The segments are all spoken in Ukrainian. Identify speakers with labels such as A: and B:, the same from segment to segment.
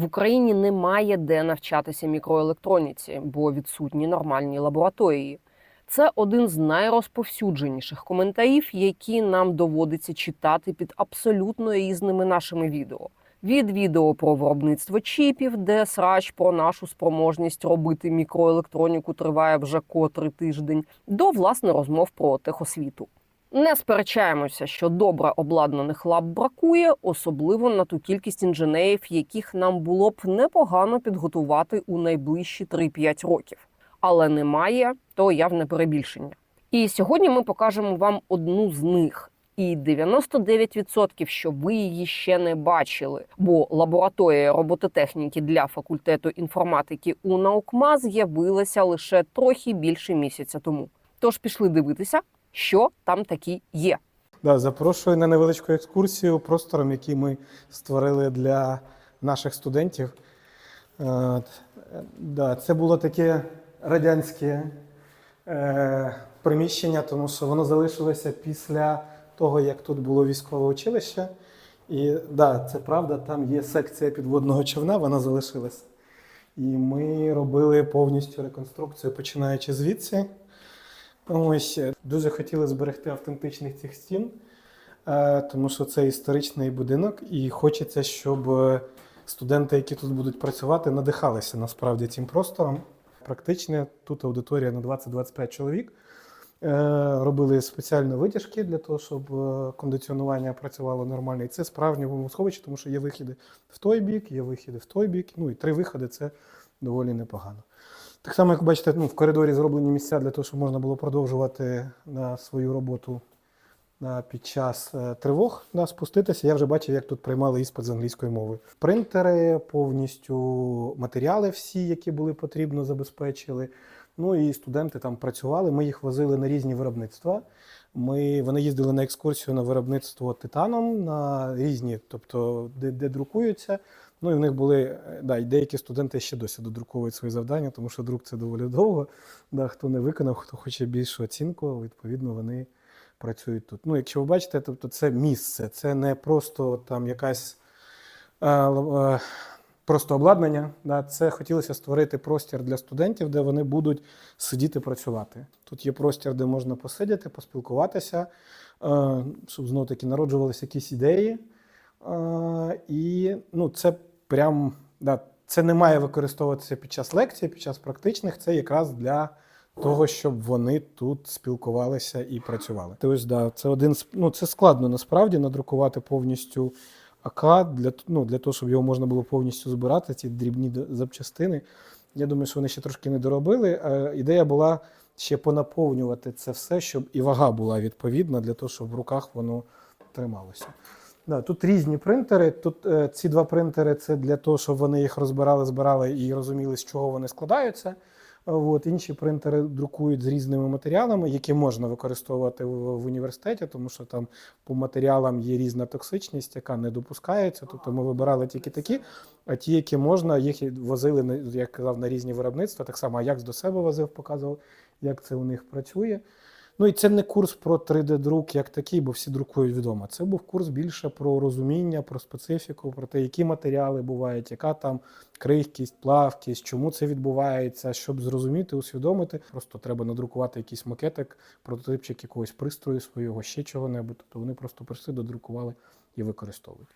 A: В Україні немає де навчатися мікроелектроніці, бо відсутні нормальні лабораторії. Це один з найрозповсюдженіших коментарів, які нам доводиться читати під абсолютно різними нашими відео. Від відео про виробництво чіпів, де срач про нашу спроможність робити мікроелектроніку триває вже котрий тиждень, до власне розмов про техосвіту. Не сперечаємося, що добре обладнаних лаб бракує, особливо на ту кількість інженерів, яких нам було б непогано підготувати у найближчі 3-5 років. Але немає, то явне перебільшення. І сьогодні ми покажемо вам одну з них. І 99% що ви її ще не бачили, бо лабораторія робототехніки для факультету інформатики у наукма з'явилася лише трохи більше місяця тому. Тож пішли дивитися, що там такі є.
B: Да, запрошую на невеличку екскурсію простором, який ми створили для наших студентів. Е, да, це було таке радянське е, приміщення, тому що воно залишилося після того, як тут було військове училище. І да, це правда, там є секція підводного човна, вона залишилася. І ми робили повністю реконструкцію, починаючи звідси. Ось е, дуже хотіли зберегти автентичність цих стін, е, тому що це історичний будинок, і хочеться, щоб е, студенти, які тут будуть працювати, надихалися насправді цим простором. Практично тут аудиторія на 20-25 чоловік. Робили спеціальні витяжки для того, щоб кондиціонування працювало нормально. І це справжнє бомбосховище, тому що є вихіди в той бік, є вихіди в той бік. Ну і три виходи це доволі непогано. Так само, як бачите, ну, в коридорі зроблені місця для того, щоб можна було продовжувати на свою роботу під час е, тривог да, спуститися. Я вже бачив, як тут приймали іспит з англійської мови. Принтери, повністю матеріали всі, які були потрібно, забезпечили. Ну і студенти там працювали. Ми їх возили на різні виробництва. Ми, вони їздили на екскурсію на виробництво титаном, на різні, тобто де, де друкуються. Ну і в них були е, да, і деякі студенти ще досі додруковують свої завдання, тому що друк це доволі довго. Да, хто не виконав, хто хоче більшу оцінку, відповідно, вони працюють тут. Ну, якщо ви бачите, тобто це місце, це не просто там якась е, л- е, просто обладнання. Да, це хотілося створити простір для студентів, де вони будуть сидіти працювати. Тут є простір, де можна посидіти, поспілкуватися, е, щоб знову таки народжувалися якісь ідеї. Е, І ну, це прям да, це не має використовуватися під час лекцій, під час практичних. Це якраз для того, щоб вони тут спілкувалися і працювали. Тобто, да, це один з ну, це складно насправді надрукувати повністю АК для, ну, для того, щоб його можна було повністю збирати, ці дрібні запчастини. Я думаю, що вони ще трошки не доробили. Е, Ідея була ще понаповнювати це все, щоб і вага була відповідна для того, щоб в руках воно трималося. Да, тут різні принтери. Тут е, ці два принтери це для того, щоб вони їх розбирали, збирали і розуміли, з чого вони складаються. Е, От, інші принтери друкують з різними матеріалами, які можна використовувати в, в університеті, тому що там по матеріалам є різна токсичність, яка не допускається. Тобто ми вибирали тільки такі, а ті, які можна, їх возили як казав, на різні виробництва. Так само як до себе возив, показував, як це у них працює. Ну і це не курс про 3D-друк як такий, бо всі друкують вдома. Це був курс більше про розуміння, про специфіку, про те, які матеріали бувають, яка там крихкість, плавкість, чому це відбувається, щоб зрозуміти, усвідомити. Просто треба надрукувати якийсь макетик, прототипчик якогось пристрою свого, ще чого-небудь. Тобто вони просто прийшли, додрукували і використовують.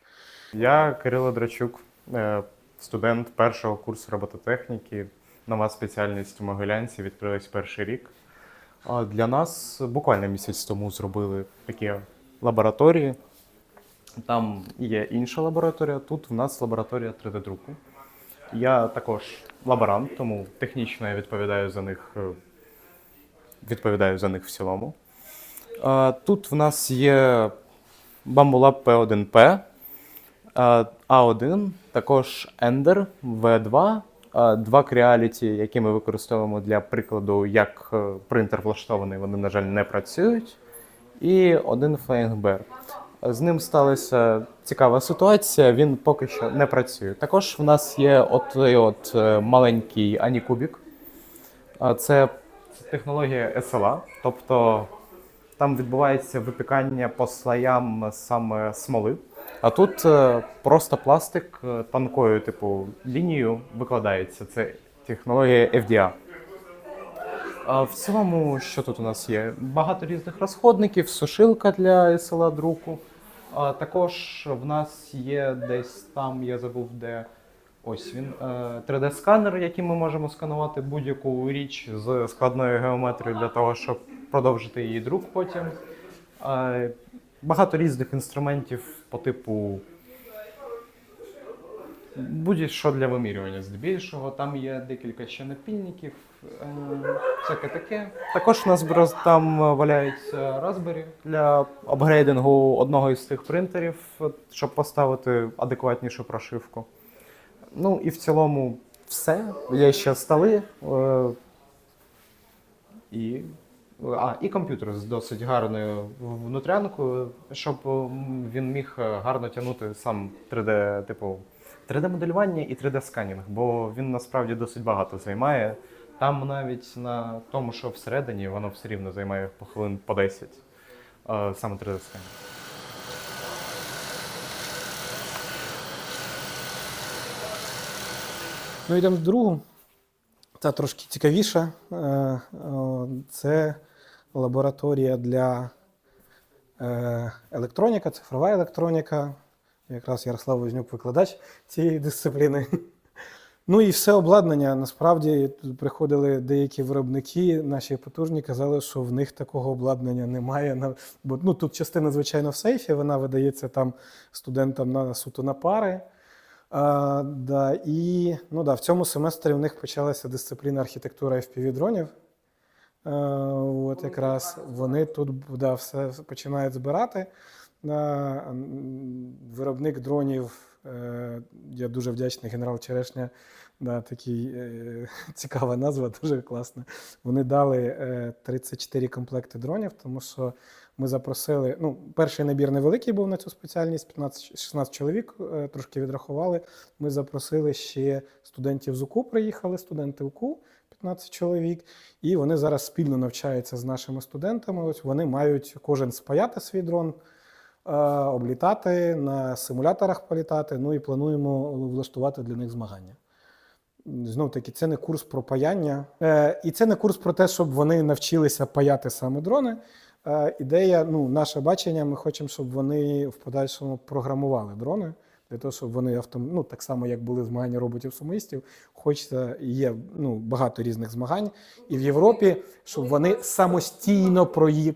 C: Я Кирило Драчук, е, студент першого курсу робототехніки. Нова спеціальність у Могилянці відкрилась перший рік. А Для нас буквально місяць тому зробили такі лабораторії. Там є інша лабораторія, тут в нас лабораторія 3D-друку. Я також лаборант, тому технічно я відповідаю за них, е, відповідаю за них в цілому. Тут в нас є Bambulab P1P, а, А1, також Ender V2, а, два Creality, які ми використовуємо для прикладу, як е, принтер влаштований, вони, на жаль, не працюють. І один Flying З ним сталася цікава ситуація, він поки що не працює. Також в нас є от, от е, маленький Анікубік. Це технологія SLA, тобто там відбувається випікання по слоям саме смоли. А тут е, просто пластик е, тонкою, типу, лінією викладається. Це технологія FDA. А в цілому, що тут у нас є? Багато різних розходників, сушилка для СЛА друку. А також в нас є десь там, я забув, де ось він. е, 3D-сканер, яким ми можемо сканувати будь-яку річ з складною геометрією для того, щоб продовжити її друк потім. Е, Багато різних інструментів по типу будь-що для вимірювання здебільшого. Там є декілька ще напільників, е, всяке таке. Також у нас там е, валяється Raspberry для апгрейдингу одного із цих принтерів, щоб поставити адекватнішу прошивку. Ну і в цілому все. Є ще столи. Е, і, а, і комп'ютер з досить гарною внутрянкою, щоб він міг е, гарно тягнути сам 3D, типу 3D-моделювання і 3D-сканінг, бо він насправді досить багато займає. Там навіть на тому, що всередині, воно все рівно займає по хвилин по 10. е, Саме 3D-сканінг.
B: Ну, йдемо в другу. Це трошки цікавіша. Е, Це лабораторія для е, електроніка, цифрова електроніка. Якраз Ярослав Вознюк викладач цієї дисципліни. Ну і все обладнання. Насправді приходили деякі виробники, наші потужні, казали, що в них такого обладнання немає. Бо ну, тут частина, звичайно, в сейфі, вона видається там студентам на суто на пари. А, да, і ну, да, в цьому семестрі у них почалася дисципліна архітектура FPV-дронів. Е, от якраз вони тут да, все починають збирати. Е, м, Виробник дронів, е, я дуже вдячний генерал Черешня. Да, такий е, цікава назва, дуже класна. Вони дали е, 34 комплекти дронів, тому що ми запросили. Ну, перший набір невеликий був на цю спеціальність, 15-16 чоловік, е, трошки відрахували. Ми запросили ще студентів з УКУ, приїхали студенти УКУ, 15 чоловік, і вони зараз спільно навчаються з нашими студентами. Ось вони мають кожен спаяти свій дрон, е, облітати, на симуляторах політати. Ну і плануємо влаштувати для них змагання. Знов таки, це не курс про паяння, е, і це не курс про те, щоб вони навчилися паяти саме дрони. Е, ідея, ну, наше бачення, ми хочемо, щоб вони в подальшому програмували дрони. Для того, щоб вони автом... ну, так само, як були змагання роботів-сумистів, хочеться, є ну, багато різних змагань. І в Європі, щоб вони самостійно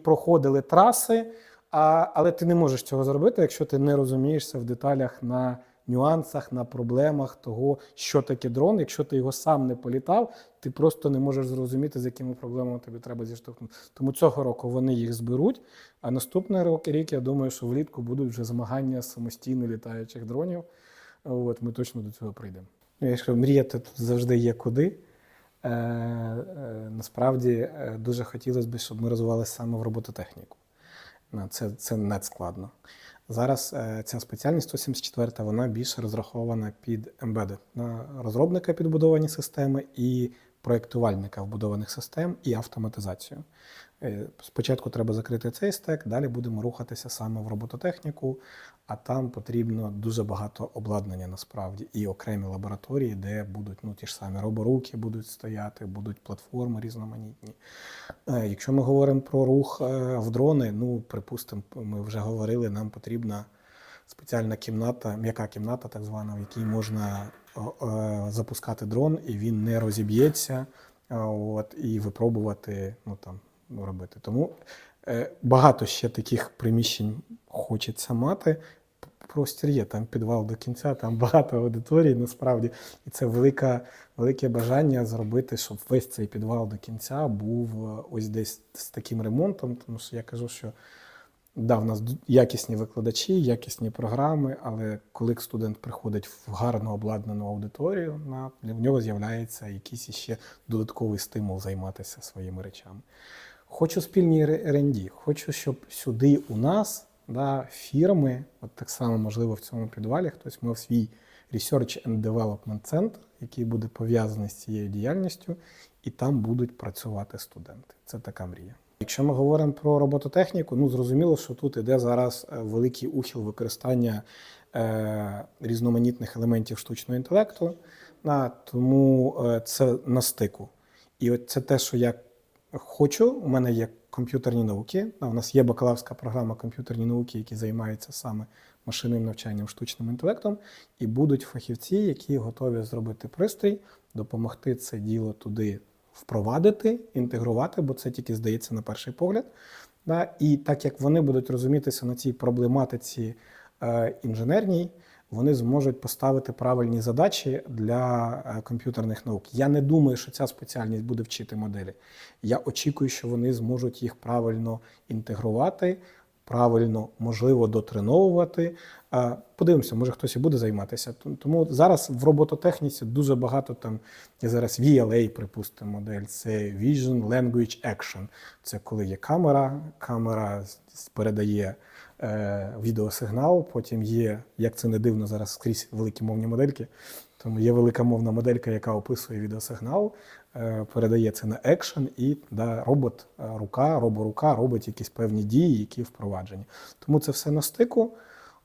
B: проходили траси, а... але ти не можеш цього зробити, якщо ти не розумієшся в деталях на нюансах, на проблемах того, що таке дрон. Якщо ти його сам не політав, ти просто не можеш зрозуміти, з якими проблемами тобі треба зіштовхнути. Тому цього року вони їх зберуть. А наступний рік, я думаю, що влітку будуть вже змагання самостійно літаючих дронів. От ми точно до цього прийдемо. Ну, Я ж кажу, мріяти тут завжди є куди. Е, е, насправді е, дуже хотілося б, щоб ми розвивалися саме в робототехніку. Ну, Це, це надскладно. Зараз е, ця спеціальність 174 вона більше розрахована під embedded, на розробника підбудовані системи і проєктувальника вбудованих систем і автоматизацію. Е, Спочатку треба закрити цей стек, далі будемо рухатися саме в робототехніку, а там потрібно дуже багато обладнання насправді і окремі лабораторії, де будуть ну, ті ж самі роборуки будуть стояти, будуть платформи різноманітні. Е, Якщо ми говоримо про рух е, в дрони, ну припустимо, ми вже говорили, нам потрібна спеціальна кімната, м'яка кімната, так звана, в якій можна запускати дрон, і він не розіб'ється, от, і випробувати, ну там робити. Тому е, багато ще таких приміщень хочеться мати. Простір є, там підвал до кінця, там багато аудиторій насправді. І це велика, велике бажання зробити, щоб весь цей підвал до кінця був е, ось десь з таким ремонтом. Тому що я кажу, що да, в нас якісні викладачі, якісні програми, але коли студент приходить в гарно обладнану аудиторію, на, в нього з'являється якийсь іще додатковий стимул займатися своїми речами. Хочу спільні R&D, хочу, щоб сюди у нас да, фірми, от так само, можливо, в цьому підвалі хтось мав свій Research and Development Center, який буде пов'язаний з цією діяльністю, і там будуть працювати студенти. Це така мрія. якщо ми говоримо про робототехніку, ну зрозуміло, що тут іде зараз е, великий ухил використання е, різноманітних елементів штучного інтелекту. Тому е, це на стику. І от це те, що я хочу. У мене є комп'ютерні науки. У нас є бакалаврська програма комп'ютерні науки, які займаються саме машинним навчанням, штучним інтелектом, і будуть фахівці, які готові зробити пристрій, допомогти це діло туди впровадити, інтегрувати, бо це тільки здається на перший погляд. І так як вони будуть розумітися на цій проблематиці е, інженерній, вони зможуть поставити правильні задачі для е, комп'ютерних наук. Я не думаю, що ця спеціальність буде вчити моделі. Я очікую, що вони зможуть їх правильно інтегрувати, правильно, можливо, дотреновувати. Подивимося, може хтось і буде займатися. Тому зараз в робототехніці дуже багато там є зараз VLA, припустимо, модель. Це Vision Language Action. Це коли є камера, камера передає е, відеосигнал, потім є, як це не дивно, зараз скрізь великі мовні модельки. Тому є велика мовна моделька, яка описує відеосигнал, передає це на екшен, і да, робот, е, рука, роборука робить якісь певні дії, які впроваджені. Тому це все на стику.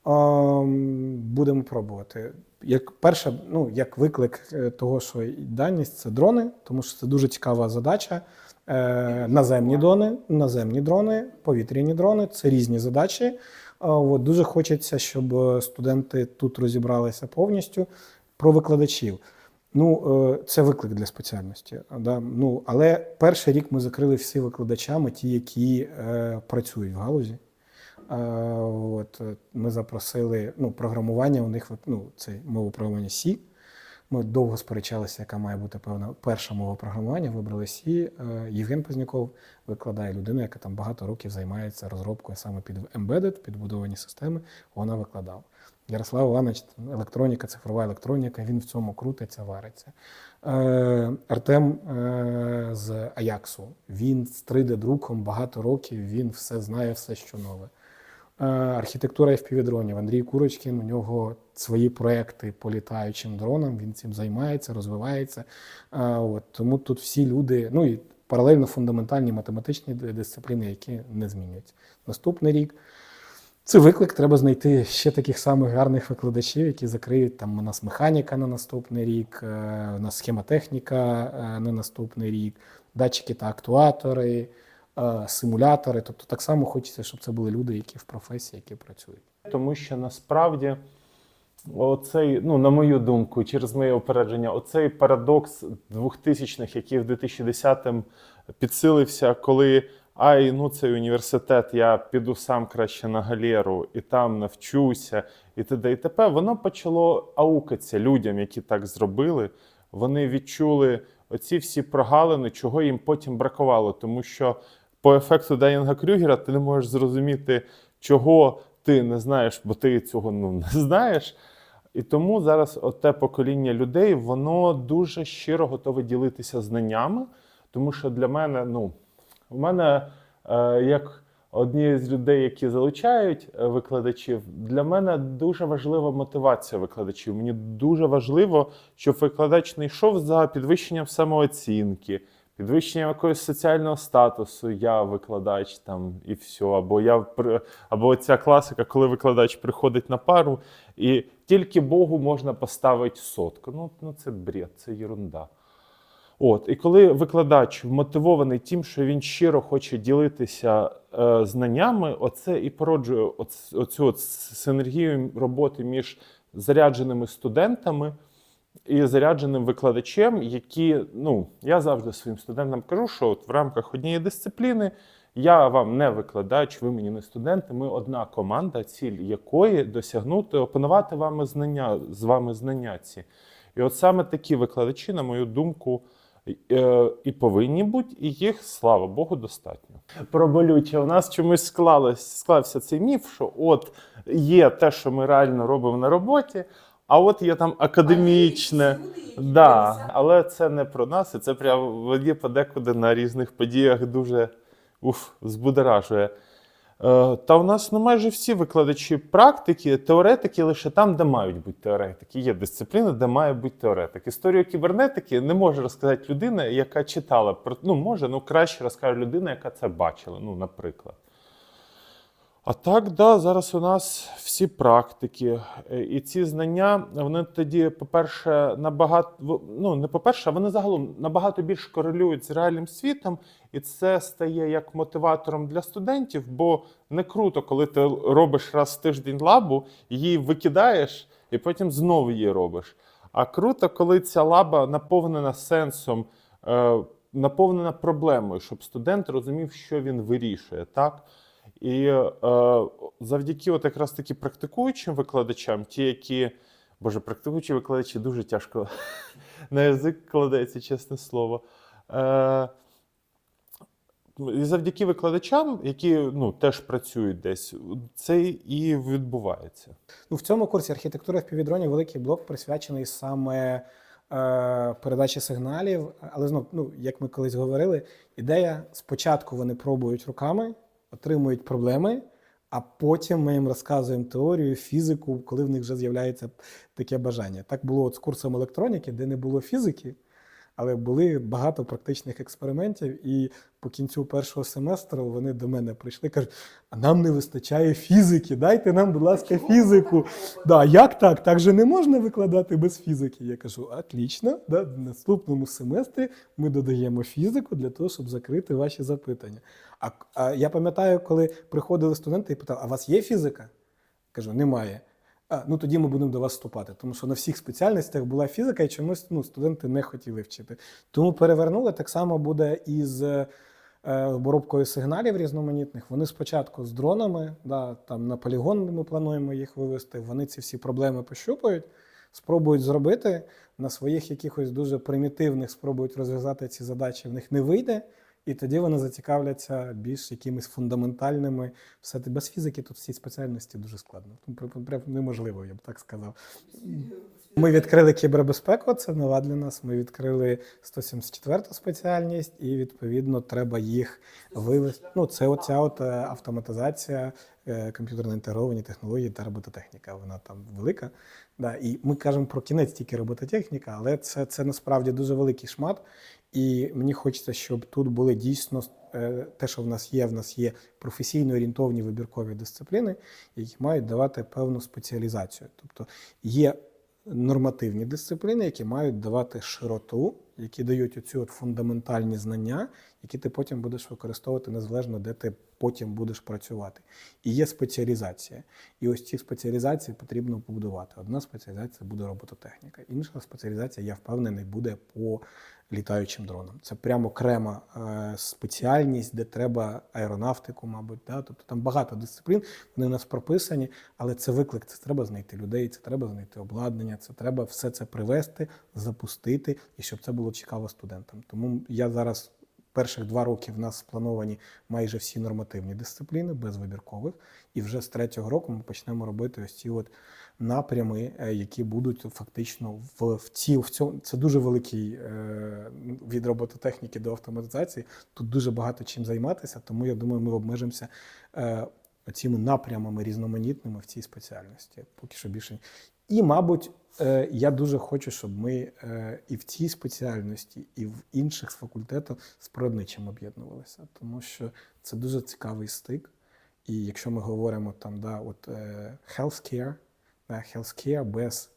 B: Ем, Будемо пробувати. Як перше, ну як виклик е, того, що і дальність це дрони, тому що це дуже цікава задача. Е, Наземні дрони, наземні дрони, повітряні дрони це різні задачі. Е, От, дуже хочеться, щоб е, студенти тут розібралися повністю про викладачів. Ну, е, це виклик для спеціальності. Да? Ну, але перший рік ми закрили всі викладачами, ті, які е, працюють в галузі. Е, От, е, ми запросили ну, програмування, у них ну, це мова програмування C. Ми довго сперечалися, яка має бути певна перша мова програмування. Вибрали C. Е, Євген Позняков викладає людину, яка там багато років займається розробкою саме під embedded, підбудовані системи. Вона викладала. Ярослав Іванович, електроніка, цифрова електроніка, він в цьому крутиться, вариться. Е, Артем е, з Аяксу. Він з 3D-друком багато років, він все знає, все, що нове. Е, Архітектура FPV-дронів. Андрій Курочкін, у нього свої проекти по літаючим дронам, він цим займається, розвивається. Е, От, тому тут всі люди, ну і паралельно фундаментальні математичні дисципліни, які не змінюються. Наступний рік. Це виклик, треба знайти ще таких самих гарних викладачів, які закриють там у нас механіка на наступний рік, е, у нас схемотехніка е, на наступний рік, датчики та актуатори, е, симулятори. Тобто так само хочеться, щоб це були люди, які в професії, які працюють.
D: Тому що насправді оцей, ну на мою думку, через моє опередження, оцей парадокс 2000-х, який в 2010-м підсилився, коли ай, ну цей університет, я піду сам краще на галеру і там навчуся, і т.д. і т.п. Воно почало аукатися людям, які так зробили. Вони відчули оці всі прогалини, чого їм потім бракувало, тому що по ефекту Дайінга Крюгера ти не можеш зрозуміти, чого ти не знаєш, бо ти цього ну, не знаєш. І тому зараз те покоління людей воно дуже щиро готове ділитися знаннями, тому що для мене, ну, в мене е, як однієї з людей, які залучають е, викладачів, для мене дуже важлива мотивація викладачів. Мені дуже важливо, щоб викладач не йшов за підвищенням самооцінки, підвищенням якогось соціального статусу. Я викладач там і все. Або я або ця класика, коли викладач приходить на пару, і тільки Богу можна поставити сотку. Ну, ну це бред, це ерунда. От, і коли викладач вмотивований тим, що він щиро хоче ділитися е, знаннями, оце і породжує оц- оцю синергію роботи між зарядженими студентами і зарядженим викладачем, які, ну, я завжди своїм студентам кажу, що от в рамках однієї дисципліни я вам не викладач, ви мені не студенти, ми одна команда, ціль якої досягнути, опанувати вами знання, з вами знання ці. І от саме такі викладачі, на мою думку, і повинні бути, і їх, слава Богу, достатньо. Про болюче. У нас чомусь склалось, склався цей міф, що от є те, що ми реально робимо на роботі, а от є там академічне. Да, але це не про нас, і це прям мені подекуди на різних подіях дуже уф, збудоражує. Е, Та у нас ну, майже всі викладачі практики, теоретики лише там, де мають бути теоретики. Є дисципліни, де має бути теоретик. Історію кібернетики не може розказати людина, яка читала про ну може, ну краще розкаже людина, яка це бачила. Ну, наприклад. А так, да, зараз у нас всі практики. Е, І ці знання, вони тоді, по-перше, набагато ну, не по-перше, вони загалом набагато більш корелюють з реальним світом, і це стає як мотиватором для студентів, бо не круто, коли ти робиш раз в тиждень лабу, її викидаєш і потім знову її робиш. А круто, коли ця лаба наповнена сенсом, е, наповнена проблемою, щоб студент розумів, що він вирішує. Так? І е, завдяки от якраз таки практикуючим викладачам, ті, які, боже, практикуючі викладачі дуже тяжко на язик кладеться, чесне слово. Е, і завдяки викладачам, які ну, теж працюють десь, це і відбувається.
B: Ну, в цьому курсі архітектура впівдронів великий блок присвячений саме е, передачі сигналів. Але знов, ну, як ми колись говорили, ідея спочатку вони пробують руками, отримують проблеми, а потім ми їм розказуємо теорію, фізику, коли в них вже з'являється таке бажання. Так було от з курсом електроніки, де не було фізики, але були багато практичних експериментів, і по кінцю першого семестру вони до мене прийшли кажуть: а нам не вистачає фізики, дайте нам, будь ласка, фізику. Да, як так? Так же не можна викладати без фізики. Я кажу, отлично, да, в наступному семестрі ми додаємо фізику для того, щоб закрити ваші запитання. А, а я пам'ятаю, коли приходили студенти і питали, а у вас є фізика? Кажу, немає. Ну тоді ми будемо до вас вступати, тому що на всіх спеціальностях була фізика, і чомусь ну, студенти не хотіли вчити. Тому перевернули так само буде із е, обробкою сигналів різноманітних. Вони спочатку з дронами, да, там на полігон ми плануємо їх вивести. Вони ці всі проблеми пощупають, спробують зробити на своїх якихось дуже примітивних, спробують розв'язати ці задачі. В них не вийде. І тоді вони зацікавляться більш якимись фундаментальними. Все без фізики тут всі спеціальності дуже складно. Ну, прям- неможливо, я б так сказав. Ми відкрили кібербезпеку, це нова для нас. Ми відкрили 174 спеціальність, і відповідно треба їх вивести. Ну, це оця от е, автоматизація, комп'ютерно інтегровані технології та робототехніка. Вона там велика. Да, і ми кажемо про кінець тільки робототехніка, але це, це насправді дуже великий шмат. І мені хочеться, щоб тут були дійсно е, те, що в нас є. В нас є професійно орієнтовні вибіркові дисципліни, які мають давати певну спеціалізацію. Тобто є нормативні дисципліни, які мають давати широту, які дають оці от фундаментальні знання, які ти потім будеш використовувати незалежно, де ти потім будеш працювати. І є спеціалізація. І ось ці спеціалізації потрібно побудувати. Одна спеціалізація буде робототехніка, інша спеціалізація, я впевнений, буде по літаючим дроном. Це прямо окрема е, спеціальність, де треба аеронавтику, мабуть. Да? Тобто там багато дисциплін, вони у нас прописані, але це виклик, це треба знайти людей, це треба знайти обладнання, це треба все це привести, запустити, і щоб це було цікаво студентам. Тому я зараз. Перших два роки в нас сплановані майже всі нормативні дисципліни, без вибіркових. І вже з третього року ми почнемо робити ось ці от напрями, е, які будуть фактично в, в ці в цьому. Це дуже великий е, від робототехніки до автоматизації. Тут дуже багато чим займатися, тому я думаю, ми обмежимося е, цими напрямами різноманітними в цій спеціальності. Поки що більше. І, мабуть, я дуже хочу, щоб ми е, і в цій спеціальності, і в інших з факультету з природничим об'єднувалися, тому що це дуже цікавий стик. І якщо ми говоримо там, да, от е, healthcare, да, healthcare без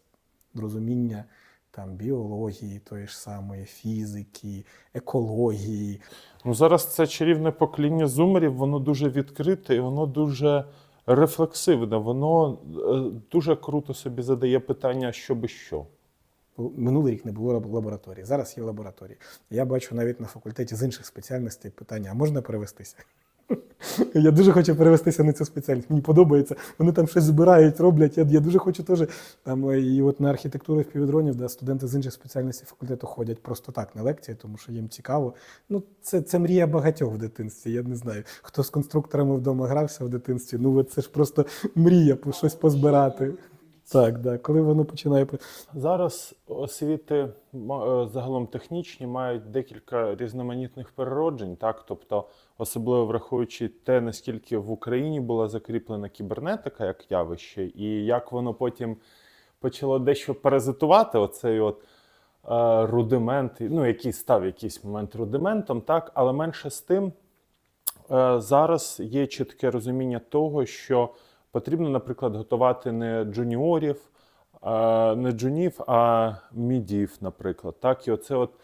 B: розуміння там біології, тої ж самої фізики, екології,
D: Ну, зараз це чарівне покоління зумерів, воно дуже відкрите і воно дуже рефлексивне. Воно е, дуже круто собі задає питання, що би що.
B: Минулий рік не було лабораторії. Зараз є лабораторії. Я бачу навіть на факультеті з інших спеціальностей питання: а можна перевестися? Я дуже хочу перевестися на цю спеціальність. Мені подобається. Вони там щось збирають, роблять. Я, я дуже хочу теж там е, і от на архітектуру співдронів, де студенти з інших спеціальностей факультету ходять просто так на лекції, тому що їм цікаво. Ну, це, це мрія багатьох в дитинстві. Я не знаю, хто з конструкторами вдома грався в дитинстві. Ну, от це ж просто мрія по щось позбирати. Так, да, коли воно починає.
D: Зараз освіти е, загалом технічні мають декілька різноманітних перероджень, так тобто, особливо враховуючи те, наскільки в Україні була закріплена кібернетика як явище, і як воно потім почало дещо паразитувати, оцей от е, рудимент, ну який став якийсь момент рудиментом, так, але менше з тим. Е, Зараз є чітке розуміння того, що потрібно, наприклад, готувати не джуніорів, не джунів, а мідів, наприклад. Так, і оце от е,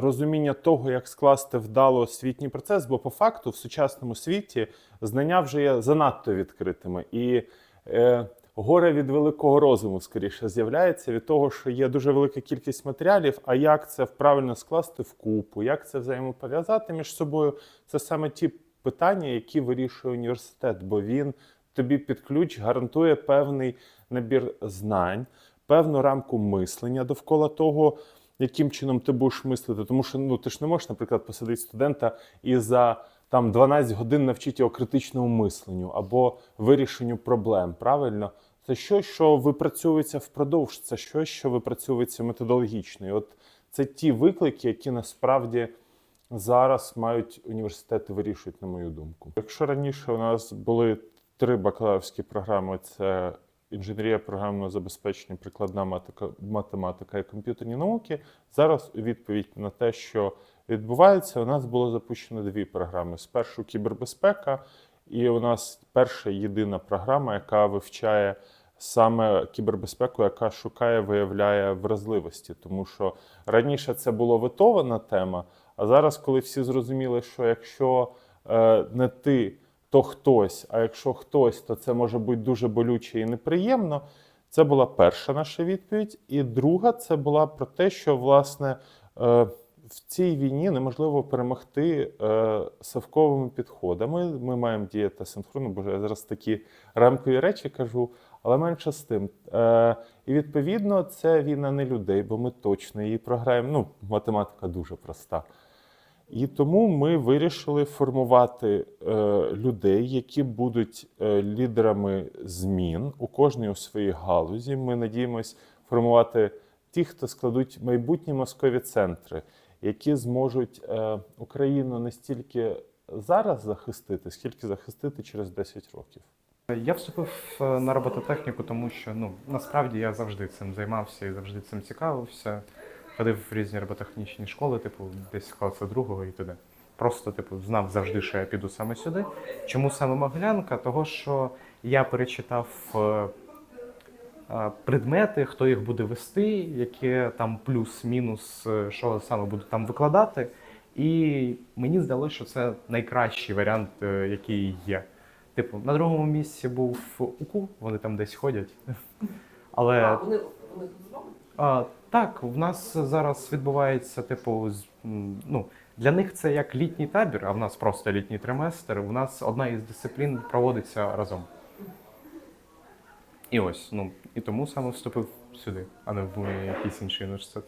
D: розуміння того, як скласти вдало освітній процес, бо по факту в сучасному світі знання вже є занадто відкритими. І е, горе від великого розуму скоріше з'являється від того, що є дуже велика кількість матеріалів. А як це правильно скласти в купу, як це взаємопов'язати між собою, це саме ті питання, які вирішує університет, бо він тобі під ключ гарантує певний набір знань, певну рамку мислення довкола того, яким чином ти будеш мислити. Тому що ну ти ж не можеш, наприклад, посадити студента і за там 12 годин навчити його критичному мисленню або вирішенню проблем. Правильно, це щось, що випрацьовується впродовж, це щось, що випрацьовується методологічно. І от це ті виклики, які насправді зараз мають університети вирішують, на мою думку. Якщо раніше у нас були три бакалаврські програми: це інженерія програмного забезпечення, прикладна математика і комп'ютерні науки. Зараз у відповідь на те, що відбувається, у нас було запущено дві програми: спершу кібербезпека, і у нас перша єдина програма, яка вивчає саме кібербезпеку, яка шукає, виявляє вразливості. Тому що раніше це була ветована тема, а зараз, коли всі зрозуміли, що якщо е, не ти, то хтось, а якщо хтось, то це може бути дуже болюче і неприємно. Це була перша наша відповідь. І друга це була про те, що власне е, в цій війні неможливо перемогти е, совковими підходами. Ми маємо діяти синхронно, бо я зараз такі рамкові речі кажу, але менше з тим. Е, і відповідно, це війна не людей, бо ми точно її програємо. Ну, математика дуже проста. І тому ми вирішили формувати е, людей, які будуть е, лідерами змін у кожній у своїй галузі. Ми надіємось формувати тих, хто складуть майбутні мозкові центри, які зможуть е, Україну не стільки зараз захистити, скільки захистити через 10 років.
C: Я вступив е, на робототехніку, тому що ну насправді я завжди цим займався і завжди цим цікавився. Ходив в різні робототехнічні школи, типу, десь класу другого і туди. Просто, типу, знав завжди, що я піду саме сюди. Чому саме Могилянка? Того, що я перечитав е, е, предмети, хто їх буде вести, яке там плюс-мінус, е, що саме буду там викладати. І мені здалося, що це найкращий варіант, який є. Типу, на другому місці був УКУ, вони там десь ходять. Але
A: вони, вони тут з вами?
C: а, так, в нас зараз відбувається, типу, ну, для них це як літній табір, а в нас просто літній триместр. У нас одна із дисциплін проводиться разом. І ось, ну, і тому саме вступив сюди, а не в якийсь інший університет.